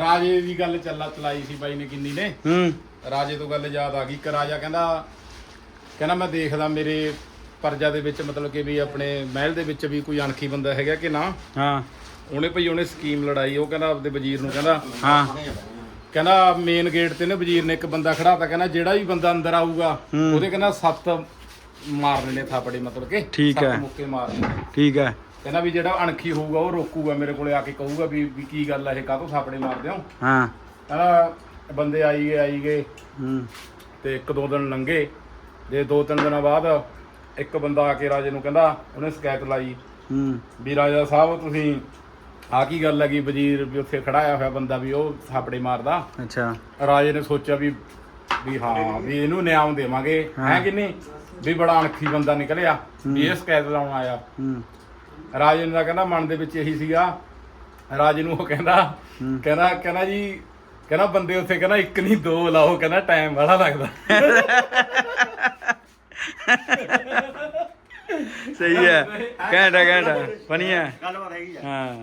ਰਾਜੇ ਦੀ ਗੱਲ ਚੱਲਾ ਚਲਾਈ ਸੀ ਬਾਈ ਨੇ ਕਿੰਨੀ ਨੇ। ਹੂੰ। ਰਾਜੇ ਤੋਂ ਗੱਲ ਯਾਦ ਆ ਗਈ। ਕਿ ਰਾਜਾ ਕਹਿੰਦਾ ਕਹਿੰਦਾ ਮੈਂ ਦੇਖਦਾ ਮੇਰੇ ਪਰਜਾ ਦੇ ਵਿੱਚ ਮਤਲਬ ਕਿ ਵੀ ਆਪਣੇ ਮਹਿਲ ਦੇ ਵਿੱਚ ਵੀ ਕੋਈ ਅਣਖੀ ਬੰਦਾ ਹੈਗਾ ਕਿ ਨਾ। ਹਾਂ। ਉਹਨੇ ਭਈ ਉਹਨੇ ਸਕੀਮ ਲੜਾਈ ਉਹ ਕਹਿੰਦਾ ਆਪਦੇ ਵਜ਼ੀਰ ਨੂੰ ਕਹਿੰਦਾ। ਹਾਂ। ਕਹਿੰਦਾ ਮੇਨ ਗੇਟ ਤੇ ਨੇ ਵਜ਼ੀਰ ਨੇ ਇੱਕ ਬੰਦਾ ਖੜਾਤਾ ਕਹਿੰਦਾ ਜਿਹੜਾ ਵੀ ਬੰਦਾ ਅੰਦਰ ਆਊਗਾ। ਉਹਦੇ ਕਹਿੰਦਾ ਸੱਤ ਮਾਰਨੇ ਨੇ ਥਾਪੜੇ ਮਤਲਬ ਕਿ। ਠੀਕ ਸੱਤ ਹੈ। ਮੁੱਕੇ ਮਾਰਨੇ ਨੇ। ਠੀਕ ਹੈ। ਕਹਿੰਦਾ ਵੀ ਜਿਹੜਾ ਅਣਖੀ ਹੋਊਗਾ ਉਹ ਰੋਕੂਗਾ ਮੇਰੇ ਕੋਲੇ ਆ ਕੇ ਕਹੂਗਾ ਵੀ ਵੀ ਕੀ ਗੱਲ ਹੈ ਇਹ ਕਾਹਤੋਂ ਥਾਪੜੇ ਮਾਰਦੇ ਹੋ? ਹਾਂ। ਕਹਿੰਦਾ ਬੰਦੇ ਆਈ ਗਏ ਆਈ ਗਏ। ਹੂੰ। ਤੇ ਇੱਕ ਦੋ ਦਿਨ ਲੰਘੇ। ਤੇ ਦੋ ਤਿੰਨ ਦਿਨਾਂ ਬਾਅਦ ਇੱਕ ਬੰਦਾ ਆ ਕੇ ਰਾਜੇ ਨੂੰ ਕਹਿੰਦਾ ਉਹਨੇ ਸ਼ਿਕਾਇਤ ਲਾਈ ਹੂੰ। ਵੀ ਰਾਜਾ ਸਾਹਿਬ ਤੁਸੀਂ ਆ ਕੀ ਗੱਲ ਹੈਗੀ ਵਜ਼ੀਰ ਵੀ ਉੱਥੇ ਖੜਾਇਆ ਹੋਇਆ ਬੰਦਾ ਵੀ ਉਹ ਥਾਪੜੇ ਮਾਰਦਾ? ਅੱਛਾ। ਰਾਜੇ ਨੇ ਸੋਚਿਆ ਵੀ ਵੀ ਹਾਂ ਵੀ ਇਹਨੂੰ ਨਿਆਂ ਦੇਵਾਂਗੇ। ਹੈ। ਕਿ ਨਹੀਂ? ਵੀ ਬੜਾ ਅਣਖੀ ਬੰਦਾ ਨਿਕਲਿਆ ਵੀ ਇਹ ਸ਼ਿਕਾਇਤ ਲਾਉਣ ਆਇਆ। ਹੂੰ। ਰਾਜੇ ਨੇ ਤਾਂ ਕਹਿੰਦਾ ਮਨ ਦੇ ਵਿੱਚ ਇਹੀ ਸੀਗਾ। ਰਾਜੇ ਨੂੰ ਉਹ ਕਹਿੰਦਾ ਕਹਿੰਦਾ ਕਹਿੰਦਾ ਜੀ ਕਹਿੰਦਾ ਬੰਦੇ ਉੱਥੇ ਕਹਿੰਦਾ ਇੱਕ ਨਹੀਂ ਦੋ ਲਾਓ ਕਹਿੰਦਾ ਟਾਈਮ ਬੜਾ ਲੱਗਦਾ। ਸਹੀ ਹੈ। ਘੈਂਟਾ ਘੈਂਟਾ ਫਨੀ ਹੈ ਗੱਲਬਾਤ ਹੈਗੀ ਹਾਂ।